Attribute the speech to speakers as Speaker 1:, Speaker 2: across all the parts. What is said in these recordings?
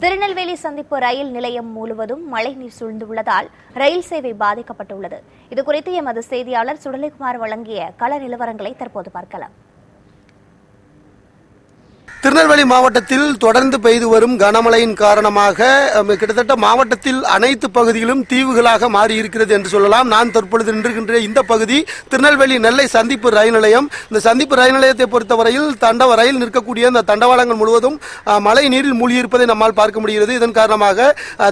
Speaker 1: திருநெல்வேலி சந்திப்பு ரயில் நிலையம் முழுவதும் மழைநீர் சூழ்ந்துள்ளதால் ரயில் சேவை பாதிக்கப்பட்டுள்ளது. இதுகுறித்து எமது செய்தியாளர் சுடலைக்குமார் வழங்கிய கள நிலவரங்களை தற்போது பார்க்கலாம்.
Speaker 2: திருநெல்வேலி மாவட்டத்தில் தொடர்ந்து பெய்து வரும் கனமழையின் காரணமாக கிட்டத்தட்ட மாவட்டத்தில் அனைத்து பகுதிகளும் தீவுகளாக மாறி இருக்கிறது என்று சொல்லலாம். நான் தற்பொழுது நின்றுகின்ற இந்த பகுதி திருநெல்வேலி நெல்லை சந்திப்பு ரயில் நிலையம். இந்த சந்திப்பு ரயில் நிலையத்தை பொறுத்தவரையில் தண்டவ ரயில் நிற்கக்கூடிய இந்த தண்டவாளங்கள் முழுவதும் மழை நீரில் மூழ்கியிருப்பதை நம்மால் பார்க்க முடிகிறது. இதன் காரணமாக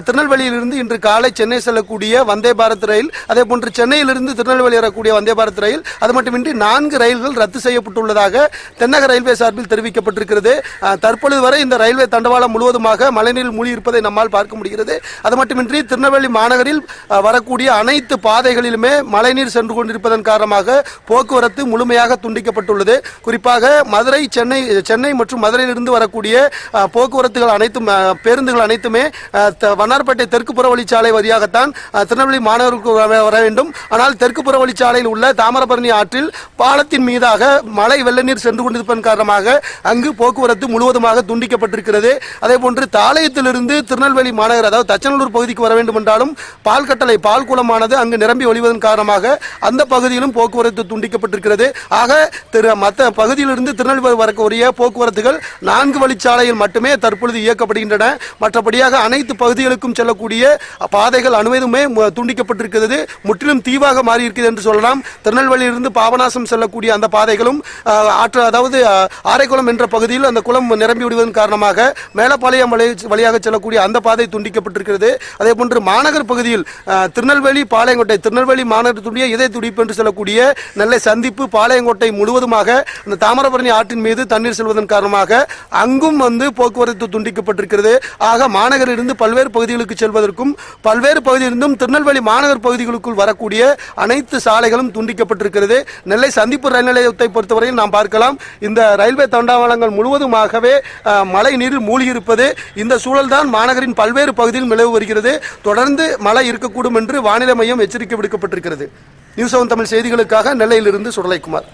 Speaker 2: திருநெல்வேலியிலிருந்து இன்று காலை சென்னை செல்லக்கூடிய வந்தே பாரத் ரயில் அதே போன்று சென்னையிலிருந்து திருநெல்வேலி வரக்கூடிய வந்தே பாரத் ரயில் அது மட்டுமின்றி நான்கு ரயில்கள் ரத்து செய்யப்பட்டுள்ளதாக தென்னக ரயில்வே சார்பில் தெரிவிக்கப்பட்டிருக்கிறது. தற்பொழுது வரை இந்த ரயில்வே தண்டவாளம் முழுவதுமாக மழைநீரில் மூழ்கியிருப்பதை நம்மால் பார்க்க முடிகிறது. அது மட்டுமின்றி திருநெல்வேலி மாநகரில் வரக்கூடிய அனைத்து பாதைகளிலுமே மழைநீர் சென்று கொண்டிருப்பதன் காரணமாக போக்குவரத்து முழுமையாக துண்டிக்கப்பட்டுள்ளது. குறிப்பாக மதுரை சென்னை சென்னை மற்றும் மதுரையிலிருந்து வரக்கூடிய போக்குவரத்துகள் அனைத்தும் பேருந்துகள் அனைத்துமே வண்ணார்பேட்டை தெற்கு புறவழிச்சாலை வழியாகத்தான் திருநெல்வேலி மாநகருக்கு வர வேண்டும். ஆனால் தெற்கு புறவழிச்சாலையில் உள்ள தாமிரபரணி ஆற்றில் பாலத்தின் மீதாக மழை வெள்ள நீர் சென்று கொண்டிருப்பதன் காரணமாக அங்கு போக்குவரத்து முழுவதுமாக துண்டிக்கப்பட்டிருக்கிறது. அதே போன்று தாளையத்திலிருந்து திருநெல்வேலி மாநகர் அதாவது தச்சநல்லூர் பகுதிக்கு வர வேண்டும் என்றாலும் பால் கட்டளை பால் குளமானது அங்கு நிரம்பி ஒழிவதன் காரணமாக அந்த பகுதியிலும் போக்குவரத்து துண்டிக்கப்பட்டிருக்கிறது. ஆக திரு மற்ற பகுதியிலிருந்து திருநெல்வேலி வரக்கூடிய போக்குவரத்துகள் நான்கு வழிச்சாலையில் மட்டுமே தற்பொழுது இயக்கப்படுகின்றன. மற்றபடியாக அனைத்து பகுதிகளுக்கும் செல்லக்கூடிய பாதைகள் அனுமதியுமே துண்டிக்கப்பட்டிருக்கிறது. முற்றிலும் தீவாக மாறி இருக்கிறது என்று சொல்லலாம். திருநெல்வேலியிலிருந்து பாபநாசம் செல்லக்கூடிய அந்த பாதைகளும் ஆற்று அதாவது ஆரைக்குளம் என்ற பகுதியில் அந்த குளம் நிரம்பி விடுவதன் காரணமாக மேலப்பாளையம் வழி வழியாக செல்லக்கூடிய அந்த பாதை துண்டிக்கப்பட்டிருக்கிறது. அதே போன்று மாநகர் பகுதியில் திருநெல்வேலி பாளையங்கோட்டை திருநெல்வேலி மாநகரத்துடைய இதய துடிப்பு என்று சொல்லக்கூடிய நெல்லை சந்திப்பு பாளையங்கோட்டை முழுவதுமாக இந்த தாமிரபரணி ஆற்றின் மீது தண்ணீர் செல்வதன் காரணமாக அங்கும் வந்து போக்குவரத்து துண்டிக்கப்பட்டிருக்கிறது. ஆக மாநகரிலிருந்து பல்வேறு பகுதிகளுக்கு செல்வதற்கும் பல்வேறு பகுதியிலிருந்தும் திருநெல்வேலி மாநகர் பகுதிகளுக்குள் வரக்கூடிய அனைத்து சாலைகளும் துண்டிக்கப்பட்டிருக்கிறது. நெல்லை சந்திப்பு ரயில் நிலையத்தை பொறுத்தவரையில் நாம் பார்க்கலாம். இந்த ரயில்வே தண்டவாளங்கள் முழுவதுமாகவே மழை நீரில் மூழ்கியிருப்பது இந்த சூழல்தான் மாநகரின் பல்வேறு பகுதியில் நிலவு வருகிறது. தொடர்ந்து மழை இருக்கக்கூடும் என்று வானிலை மையம் எச்சரிக்கை விடுக்கப்பட்டிருக்கிறது. நியூஸ் செவன் தமிழ் செய்திகளுக்காக நெல்லையிலிருந்து சுடலைக்குமார்.